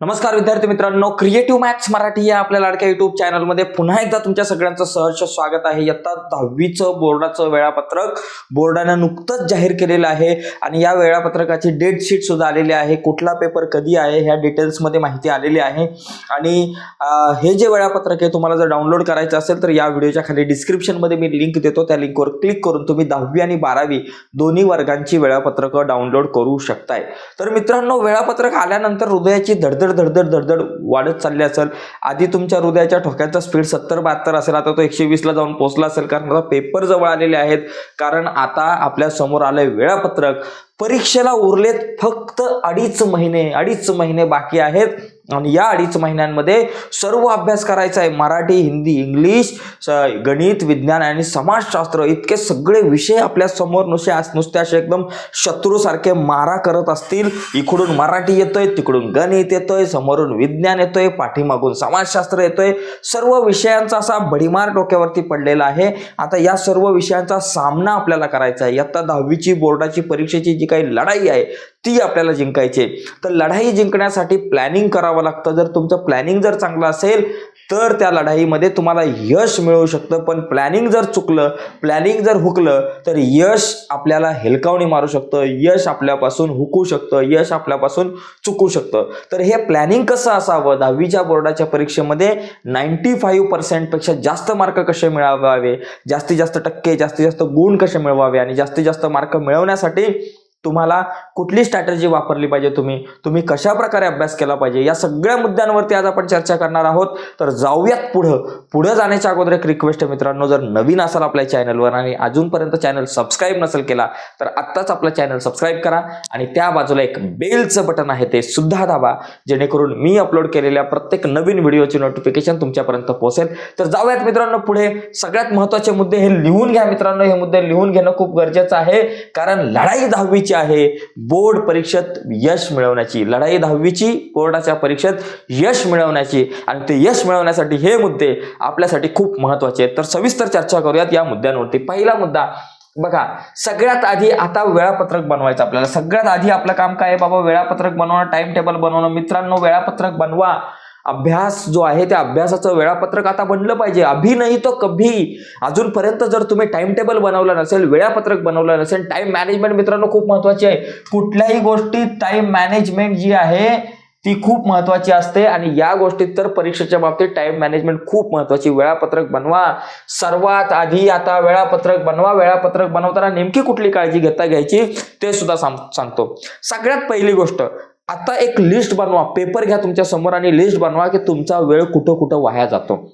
नमस्कार विद्यार्थी मित्रांनो क्रिएटिव्ह मॅथ्स मराठी या आपल्या लाडक्या युट्यूब चॅनलमध्ये पुन्हा एकदा तुमच्या सगळ्यांचं सहर्ष स्वागत आहे. इयत्ता दहावीचं बोर्डाचं वेळापत्रक बोर्डानं नुकतंच जाहीर केलेलं आहे आणि या वेळापत्रकाची डेटशीट सुद्धा आलेली आहे. कुठला पेपर कधी आहे ह्या डिटेल्समध्ये माहिती आलेली आहे. आणि हे जे वेळापत्रक आहे तुम्हाला जर डाउनलोड करायचं असेल तर या व्हिडिओच्या खाली डिस्क्रिप्शनमध्ये मी लिंक देतो. त्या लिंकवर क्लिक करून तुम्ही दहावी आणि बारावी दोन्ही वर्गांची वेळापत्रकं डाउनलोड करू शकताय. तर मित्रांनो वेळापत्रक आल्यानंतर हृदयाची धडधड धडधड धडधड वाढत चालली असेल. आधी तुमच्या हृदयाच्या ठोक्यांचा स्पीड सत्तर बहात्तर असेल. आता तो एकशे वीसला जाऊन पोहोचला असेल. कारण आता पेपर जवळ आलेले आहेत. कारण आता आपल्यासमोर आलंय वेळापत्रक. परीक्षेला उरलेत फक्त अडीच महिने अडीच महिने बाकी आहेत. आणि या अडीच महिन्यांमध्ये सर्व अभ्यास करायचा आहे. मराठी हिंदी इंग्लिश स- गणित विज्ञान आणि समाजशास्त्र. इतके सगळे विषय आपल्यासमोर नुसते नुसते असे एकदम शत्रूसारखे मारा करत असतील. इकडून मराठी येतोय तिकडून गणित येतोय समोरून विज्ञान येतोय पाठीमागून समाजशास्त्र येतोय. सर्व विषयांचा असा भडीमार डोक्यावरती पडलेला आहे. आता या सर्व विषयांचा सामना आपल्याला करायचा आहे. इयत्ता दहावीची बोर्डाची परीक्षेची जी काही लढाई आहे ती आपल्याला जिंकायची आहे. तर लढाई जिंकण्यासाठी प्लॅनिंग करावं लागतं. जर तुमचं प्लॅनिंग जर चांगलं असेल तर त्या लढाईमध्ये तुम्हाला यश मिळू शकतं. पण प्लॅनिंग जर चुकलं प्लॅनिंग जर हुकलं तर यश आपल्याला हेलकावणी मारू शकतं. यश आपल्यापासून हुकू शकतं. यश आपल्यापासून चुकू शकतं. तर हे प्लॅनिंग कसं असावं? दहावीच्या बोर्डाच्या परीक्षेमध्ये नाईन्टी फाईव्ह पर्सेंटपेक्षा जास्त मार्क कसे मिळवावे? जास्तीत जास्त टक्के जास्तीत जास्त गुण कसे मिळवावे? आणि जास्तीत जास्त मार्क मिळवण्यासाठी तुम्हाला कुठली स्ट्रॅटर्जी वापरली पाहिजे तुम्ही? तुम्ही कशा प्रकारे अभ्यास केला पाहिजे? या सगळ्या मुद्द्यांवरती आज आपण चर्चा करणार आहोत. तर जाऊयात पुढं. पुढं जाण्याच्या अगोदर एक रिक्वेस्ट आहे मित्रांनो. जर नवीन असाल आपल्या चॅनलवर आणि अजूनपर्यंत चॅनल सबस्क्राईब नसेल केला तर आत्ताच आपलं चॅनल सबस्क्राईब करा आणि त्या बाजूला एक बेलचं बटन आहे ते सुद्धा दाबा. जेणेकरून मी अपलोड केलेल्या प्रत्येक नवीन व्हिडिओची नोटिफिकेशन तुमच्यापर्यंत पोहोचेल. तर जाऊयात मित्रांनो पुढे. सगळ्यात महत्त्वाचे मुद्दे हे लिहून घ्या मित्रांनो. हे मुद्दे लिहून घेणं खूप गरजेचं आहे. कारण लढाई दहावीची आहे. बोर्ड परीक्षेत यश मिळवण्याची लढाई दहावीची बोर्डाच्या परीक्षेत यश मिळवण्याची आणि ते यश मिळवण्यासाठी हे मुद्दे आपल्यासाठी खूप महत्त्वाचे आहेत. तर सविस्तर चर्चा करूयात या मुद्द्यांवरती. पहिला मुद्दा बघा सगळ्यात आधी आता वेळापत्रक बनवायचं आपल्याला. सगळ्यात आधी आपलं काम काय आहे बाबा? वेळापत्रक बनवणं टाइम टेबल बनवणं. मित्रांनो वेळापत्रक बनवा. अभ्यास जो आहे त्या अभ्यासाचं वेळापत्रक आता बनलं पाहिजे. अभिनही तो कभी अजूनपर्यंत जर तुम्ही टाइम टेबल बनवलं नसेल वेळापत्रक बनवलं नसेल टाइम मॅनेजमेंट मित्रांनो खूप महत्वाची आहे. कुठल्याही गोष्टीत टाइम मॅनेजमेंट जी आहे ती खूप महत्वाची असते आणि या गोष्टीत तर परीक्षेच्या बाबतीत टाइम मॅनेजमेंट खूप महत्वाची. वेळापत्रक बनवा. सर्वात आधी आता वेळापत्रक बनवा. वेळापत्रक बनवताना नेमकी कुठली काळजी घेता घ्यायची ते सुद्धा सांग- सांगतो. सगळ्यात पहिली गोष्ट आता एक लिस्ट बनवा. पेपर घ्या तुमच्यासमोर आणि लिस्ट बनवा की तुमचा वेळ कुठं कुठं वाया जातो.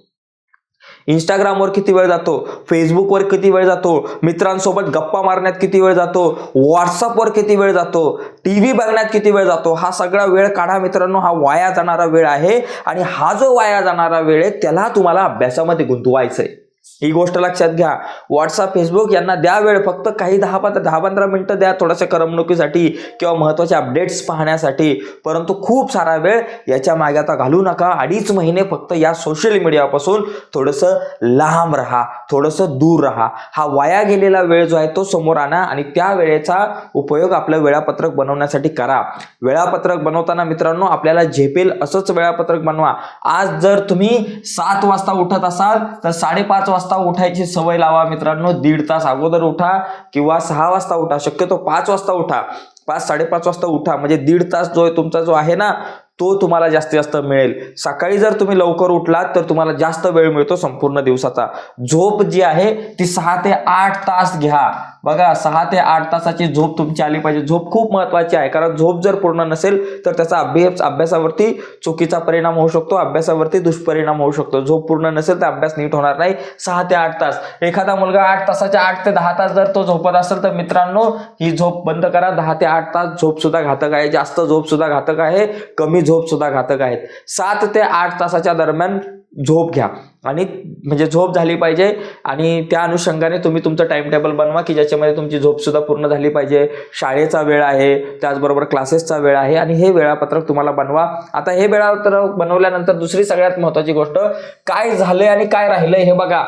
इंस्टाग्रामवर किती वेळ जातो? फेसबुकवर किती वेळ जातो? मित्रांसोबत गप्पा मारण्यात किती वेळ जातो? व्हॉट्सअपवर किती वेळ जातो? टी व्ही बघण्यात किती वेळ जातो? हा सगळा वेळ काढा मित्रांनो. हा वाया जाणारा वेळ आहे आणि हा जो वाया जाणारा वेळ आहे त्याला तुम्हाला अभ्यासामध्ये गुंतवायचं आहे ही गोष्ट लक्षात घ्या. व्हॉट्सअप फेसबुक यांना द्या वेळ. फक्त काही दहा पंधरा दहा पंधरा मिनटं द्या थोड्याशा करमणुकीसाठी किंवा महत्त्वाचे अपडेट्स पाहण्यासाठी. परंतु खूप सारा वेळ याच्या मागे आता घालू नका. अडीच महिने फक्त या सोशल मीडियापासून थोडंसं लांब राहा थोडंसं दूर राहा. हा वाया गेलेला वेळ जो आहे तो समोर आणा आणि त्या वेळेचा उपयोग आपलं वेळापत्रक बनवण्यासाठी करा. वेळापत्रक बनवताना मित्रांनो आपल्याला झेपेल असंच वेळापत्रक बनवा. आज जर तुम्ही सात वाजता उठत असाल तर साडेपाच वाजता उठायची सवय लावा मित्रांनो. दीड तास अगोदर उठा किंवा सहा वाजता उठा. शक्यतो पाच वाजता उठा. पाच साडेपाच वाजता उठा. म्हणजे दीड तास जो आहे तुमचा जो आहे ना तो तुम्हाला जास्तीत जास्त मिळेल. सकाळी जर तुम्ही लवकर उठलात तर तुम्हाला जास्त वेळ मिळतो संपूर्ण दिवसाचा. झोप जी आहे ती सहा ते आठ तास घ्या. बघा सहा ते आठ तासाची झोप तुमची आली पाहिजे. झोप खूप महत्वाची आहे कारण झोप जर पूर्ण नसेल तर त्याचा अभ्यास अभ्यासावरती चुकीचा परिणाम होऊ शकतो. अभ्यासावरती दुष्परिणाम होऊ शकतो. झोप पूर्ण नसेल तर अभ्यास नीट होणार नाही. सहा ते आठ तास. एखादा मुलगा आठ तासाच्या आठ ते दहा तास जर तो झोपत असेल तर मित्रांनो ही झोप बंद करा. दहा ते आठ तास झोप सुद्धा घातक आहे. जास्त झोप सुद्धा घातक आहे. कमी झोप सुद्धा घातक आहेत. सात ते आठ तासाच्या दरम्यान झोप घ्या. आणि म्हणजे झोप झाली पाहिजे आणि त्या अनुषंगाने तुम्ही तुमचं टाइम टेबल बनवा की ज्याच्यामध्ये तुमची झोपसुद्धा पूर्ण झाली पाहिजे. शाळेचा वेळ आहे त्याचबरोबर क्लासेसचा वेळ आहे आणि हे वेळापत्रक तुम्हाला बनवा. आता हे वेळापत्रक बनवल्यानंतर दुसरी सगळ्यात महत्त्वाची गोष्ट काय झालंय आणि काय राहिलंय हे बघा.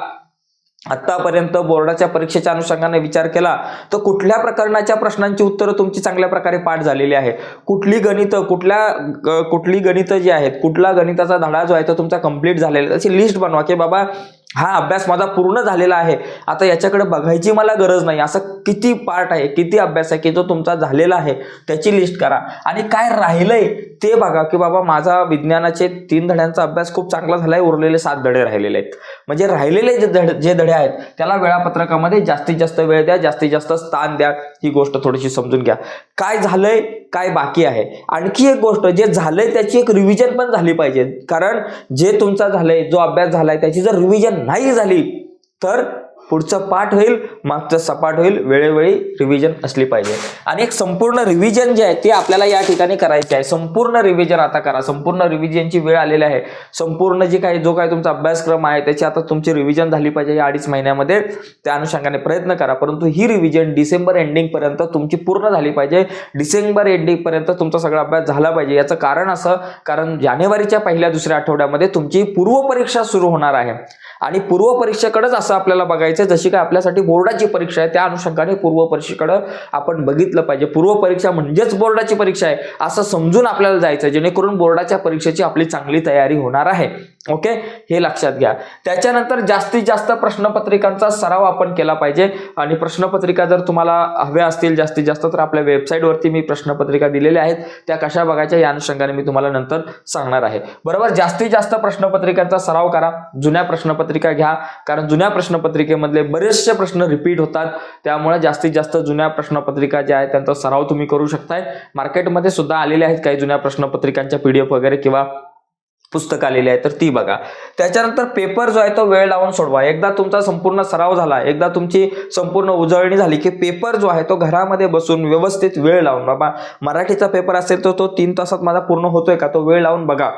आतापर्यंत बोर्डाच्या परीक्षेच्या अनुषंगाने विचार केला तर कुठल्या प्रकरणाच्या प्रश्नांची उत्तरं तुमची चांगल्या प्रकारे पाठ झालेली आहे? कुठली गणितं कुठल्या कुठली गणितं जी आहेत कुठला गणिताचा धडा जो आहे तो तुमचा कंप्लीट झालेला आहे? त्याची लिस्ट बनवा की बाबा हा अभ्यास माझा पूर्ण झालेला आहे. आता याच्याकडे बघायची मला गरज नाही. असं किती पार्ट आहे किती अभ्यास आहे की जो तुमचा झालेला आहे त्याची लिस्ट करा. आणि काय राहिलंय ते बघा की बाबा माझा विज्ञानाचे तीन धड्यांचा अभ्यास खूप चांगला झालाय उरलेले सात धडे राहिलेले आहेत. म्हणजे राहिलेले जे धड जे धडे आहेत त्याला वेळापत्रकामध्ये जास्तीत जास्त वेळ द्या जास्तीत जास्त स्थान द्या. ही गोष्ट थोडीशी समजून घ्या. काय झालंय काय बाकी आहे? आणखी एक गोष्ट जे झालंय त्याची एक रिव्हिजन पण झाली पाहिजे. कारण जे तुमचा झालंय जो अभ्यास झालाय त्याची जर रिव्हिजन नाही झाली तर पुढचं पाठ होईल मागचं सपाट होईल वेळोवेळी रिव्हिजन असली पाहिजे. आणि एक संपूर्ण रिव्हिजन जे आहे ते आपल्याला या ठिकाणी करायचे आहे. संपूर्ण रिव्हिजन आता करा. संपूर्ण रिव्हिजनची वेळ आलेली आहे. संपूर्ण जे काही जो काही तुमचा अभ्यासक्रम आहे त्याची आता तुमची रिव्हिजन झाली पाहिजे या अडीच महिन्यामध्ये. त्या अनुषंगाने प्रयत्न करा. परंतु ही रिव्हिजन डिसेंबर एंडिंगपर्यंत तुमची पूर्ण झाली पाहिजे. डिसेंबर एंडिंगपर्यंत तुमचा सगळा अभ्यास झाला पाहिजे. याचं कारण असं कारण जानेवारीच्या पहिल्या दुसऱ्या आठवड्यामध्ये तुमची पूर्वपरीक्षा सुरू होणार आहे. आणि पूर्वपरीक्षेकडेच असं आपल्याला बघायचं करायचे जशी काय आपल्यासाठी बोर्डाची परीक्षा आहे त्या अनुषंगाने पूर्व परीक्षेकडं आपण बघितलं पाहिजे. पूर्व परीक्षा म्हणजेच बोर्डाची परीक्षा आहे असं समजून आपल्याला जायचं जेणेकरून बोर्डाच्या परीक्षेची आपली चांगली तयारी होणार आहे. ओके हे लक्षात घ्या. त्याच्यानंतर जास्तीत जास्त प्रश्नपत्रिकांचा सराव आपण केला पाहिजे. आणि प्रश्नपत्रिका जर तुम्हाला हव्या असतील जास्तीत जास्त तर आपल्या वेबसाईटवरती मी प्रश्नपत्रिका दिलेल्या आहेत. त्या कशा बघायच्या या अनुषंगाने मी तुम्हाला नंतर सांगणार आहे. बरोबर? जास्तीत जास्त प्रश्नपत्रिकांचा सराव करा. जुन्या प्रश्नपत्रिका घ्या. कारण जुन्या प्रश्नपत्रिकेमधले बरेचसे प्रश्न रिपीट होतात. त्यामुळे जास्तीत जास्त जुन्या प्रश्नपत्रिका ज्या आहेत त्यांचा सराव तुम्ही करू शकताय. मार्केटमध्ये सुद्धा आलेले आहेत काही जुन्या प्रश्नपत्रिकांच्या पीडीएफ वगैरे किंवा पुस्तक आलेली आहे तर ती बघा. त्याच्यानंतर पेपर जो आहे तो वेळ लावून सोडवा. एकदा तुमचा संपूर्ण सराव झाला एकदा तुमची संपूर्ण उजळणी झाली की पेपर जो आहे तो घरामध्ये बसून व्यवस्थित वेळ लावून बाबा मराठीचा पेपर असेल तर तो तीन तासात माझा पूर्ण होतोय का? तो वेळ लावून बघा.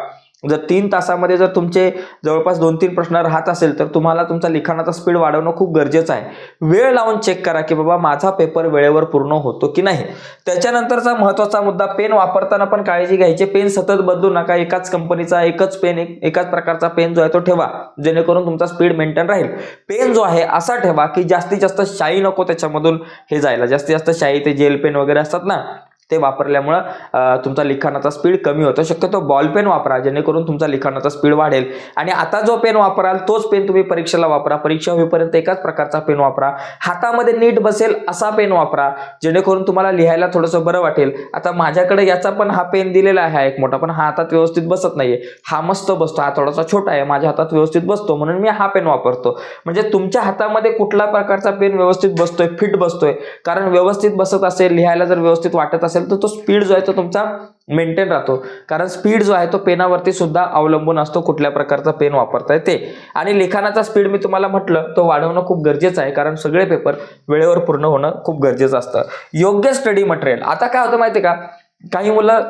जर तीन तासामध्ये जर तुमचे जवळपास दोन तीन प्रश्न राहत असेल तर तुम्हाला तुमचा लिखाणाचा स्पीड वाढवणं खूप गरजेचं आहे. वेळ लावून चेक करा की बाबा माझा पेपर वेळेवर पूर्ण होतो की नाही. त्याच्यानंतरचा महत्त्वाचा मुद्दा पेन वापरताना पण काळजी घ्यायची. पेन सतत बदलू नका. एकाच कंपनीचा एकच पेन एक एकाच प्रकारचा पेन जो आहे तो ठेवा. जेणेकरून तुमचा स्पीड मेंटेन राहील. पेन जो आहे असा ठेवा की जास्तीत जास्त शाई नको त्याच्यामधून हे जायला. जास्तीत जास्त शाई ते जेल पेन वगैरे असतात ना ते वापरल्यामुळं तुमचा लिखाणाचा स्पीड कमी होतो. शक्यतो बॉल पेन वापरा जेणेकरून तुमचा लिखाणाचा स्पीड वाढेल. आणि आता जो पेन वापराल तोच पेन तुम्ही परीक्षेला वापरा. परीक्षा होईपर्यंत एकाच प्रकारचा पेन वापरा. हातामध्ये नीट बसेल असा पेन वापरा जेणेकरून तुम्हाला लिहायला थोडंसं बरं वाटेल. आता माझ्याकडे याचा पण हा पेन दिलेला आहे एक मोठा पण हा हातात व्यवस्थित बसत नाहीये. हा मस्त बसतो हा थोडासा छोटा आहे माझ्या हातात व्यवस्थित बसतो म्हणून मी हा पेन वापरतो. म्हणजे तुमच्या हातामध्ये कुठला प्रकारचा पेन व्यवस्थित बसतोय फिट बसतोय? कारण व्यवस्थित बसत असेल लिहायला जर व्यवस्थित वाटत असेल तर तो स्पीड जो आहे तो तुमचा मेंटेन राहतो. कारण स्पीड जो आहे तो पेनावरती सुद्धा अवलंबून असतो कुठल्या प्रकारचा पेन वापरताय ते. आणि लिखाणाचा स्पीड मी तुम्हाला म्हटलं तो वाढवणं खूप गरजेचं आहे. कारण सगळे पेपर वेळेवर पूर्ण होणं खूप गरजेचं असतं. योग्य स्टडी मटेरियल आता काय होतं माहिती आहे का? काही मुलं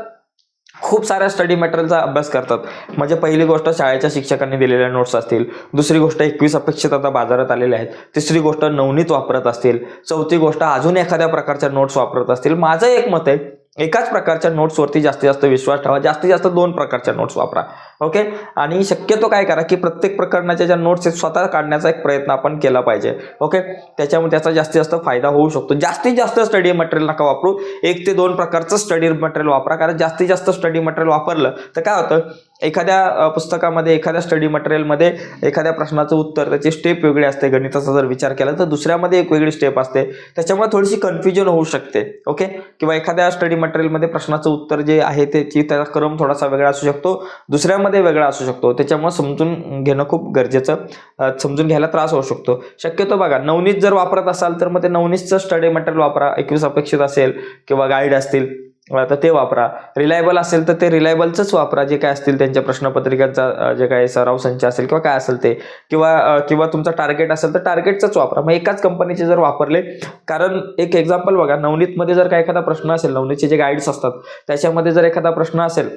खूप साऱ्या स्टडी मटेरियलचा अभ्यास करतात. म्हणजे पहिली गोष्ट शाळेच्या शिक्षकांनी दिलेल्या नोट्स असतील. दुसरी गोष्ट एकवीस अपेक्षित आता बाजारात आलेल्या आहेत. तिसरी गोष्ट नवनीत वापरत असतील. चौथी गोष्ट अजून एखाद्या प्रकारच्या नोट्स वापरत असतील. माझं एक मत आहे एकाच प्रकारच्या नोट्सवरती जास्तीत जास्त विश्वास ठेवा. जास्तीत जास्त दोन प्रकारच्या नोट्स वापरा. ओके? आणि शक्यतो काय करा की प्रत्येक प्रकरणाच्या ज्या नोट्स आहेत स्वतः काढण्याचा एक प्रयत्न आपण केला पाहिजे. ओके? त्याच्यामुळे त्याचा जास्तीत जास्त फायदा होऊ शकतो. जास्तीत जास्त स्टडी मटेरियल नका वापरू. एक ते दोन प्रकारचं स्टडी मटेरियल वापरा. कारण जास्तीत जास्त स्टडी मटेरियल वापरलं तर काय होतं? एखाद्या पुस्तकामध्ये एखाद्या स्टडी मटेरियलमध्ये एखाद्या प्रश्नाचं उत्तर त्याची स्टेप वेगळी असते. गणिताचा जर विचार केला तर दुसऱ्यामध्ये एक वेगळी स्टेप असते. त्याच्यामुळे थोडीशी कन्फ्युजन होऊ शकते. ओके? किंवा एखाद्या स्टडी मटेरियलमध्ये प्रश्नाचं उत्तर जे आहे त्याची त्याचा क्रम थोडासा वेगळा असू शकतो. दुसऱ्यामध्ये वेगळा असू शकतो. त्याच्यामुळे समजून घेणं खूप गरजेचं समजून घ्यायला त्रास होऊ शकतो. शक्यतो बघा नवनीत जर वापरत असाल तर मग ते नवनीतचं स्टडी मटेरियल वापरा. एकवीस अपेक्षित असेल किंवा गाईड असतील तर ते वापरा. रिलायबल असेल तर ते रिलायबलचंच वापरा. जे काय असतील त्यांच्या प्रश्नपत्रिकांचा जे काय सराव संच असेल किंवा काय असेल ते. किंवा किंवा तुमचा टार्गेट असेल तर टार्गेटचंच वापरा. मग एकाच कंपनीचे जर वापरले कारण एक एक्झाम्पल बघा नवनीतमध्ये जर काय एखादा प्रश्न असेल नवनीतचे जे गाईड्स असतात त्याच्यामध्ये जर एखादा प्रश्न असेल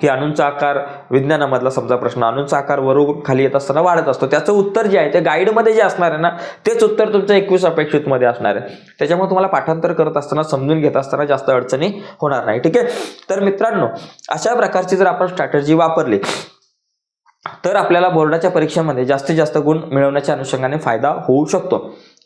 की अणूंचा आकार विज्ञानामधला समजा प्रश्न अणूंचा आकार वरून खाली येत असताना वाढत असतो. त्याचं उत्तर जे आहे ते गाईडमध्ये जे असणार आहे ना तेच उत्तर तुमचं एकवीस अपेक्षितमध्ये असणार आहे. त्याच्यामुळे तुम्हाला पाठांतर करत असताना समजून घेत असताना जास्त अडचणी होणार नाही. ठीक आहे? तर मित्रांनो अशा प्रकारची जर आपण स्ट्रॅटर्जी वापरली तर आपल्याला बोर्डाच्या परीक्षेमध्ये जास्तीत जास्त गुण मिळवण्याच्या अनुषंगाने फायदा होऊ शकतो.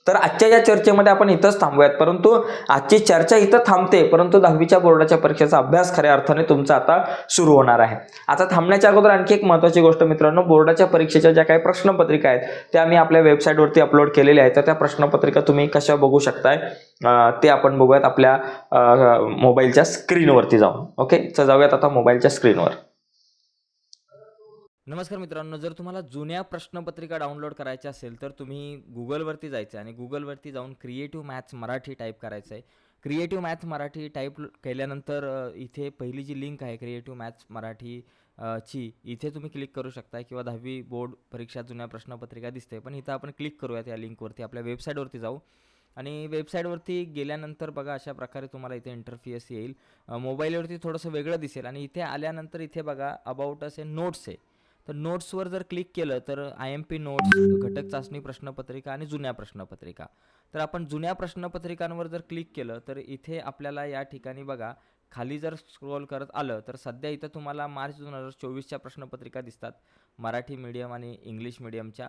तर आजच्या या चर्चेमध्ये आपण इथंच थांबूयात. परंतु आजची चर्चा इथं थांबते परंतु दहावीच्या बोर्डाच्या परीक्षेचा अभ्यास खऱ्या अर्थाने तुमचा आता सुरू होणार आहे. आता थांबण्याच्या अगोदर आणखी एक महत्त्वाची गोष्ट मित्रांनो बोर्डाच्या परीक्षेच्या ज्या काही प्रश्नपत्रिका आहेत त्या आम्ही आपल्या वेबसाईटवरती अपलोड केलेल्या आहेत. तर त्या प्रश्नपत्रिका तुम्ही कशा बघू शकताय ते आपण बघूयात आपल्या मोबाईलच्या स्क्रीनवरती जाऊन. ओके तर जाऊयात आता मोबाईलच्या स्क्रीनवर नमस्कार मित्रांनो जर तुम्हाला जुन्या प्रश्नपत्रिका डाउनलोड करायच्या असेल तर तुम्ही गुगलवरती जायचं आहे आणि गुगलवरती जाऊन क्रिएटिव्ह मॅथ्स मराठी टाईप करायचं आहे. क्रिएटिव्ह मॅथ्स मराठी टाईप केल्यानंतर इथे पहिली जी लिंक आहे क्रिएटिव्ह मॅथ्स मराठी ची इथे तुम्ही क्लिक करू शकता किंवा दहावी बोर्ड परीक्षा जुन्या प्रश्नपत्रिका दिसते. पण इथं आपण क्लिक करूयात या लिंकवरती आपल्या वेबसाईटवरती जाऊ. आणि वेबसाईटवरती गेल्यानंतर बघा अशा प्रकारे तुम्हाला इथे इंटरफियस येईल. मोबाईलवरती थोडंसं वेगळं दिसेल आणि इथे आल्यानंतर इथे बघा अबाउट असे नोट्स आहे. तर नोट्सवर जर क्लिक केलं तर आय एम पी नोट्स घटक चाचणी प्रश्नपत्रिका आणि जुन्या प्रश्नपत्रिका. तर आपण जुन्या प्रश्नपत्रिकांवर जर क्लिक केलं तर इथे आपल्याला या ठिकाणी बघा खाली जर स्क्रोल करत आलं तर सध्या इथं तुम्हाला मार्च दोन हजार चोवीसच्या प्रश्नपत्रिका दिसतात. मराठी मीडियम आणि इंग्लिश मीडियमच्या.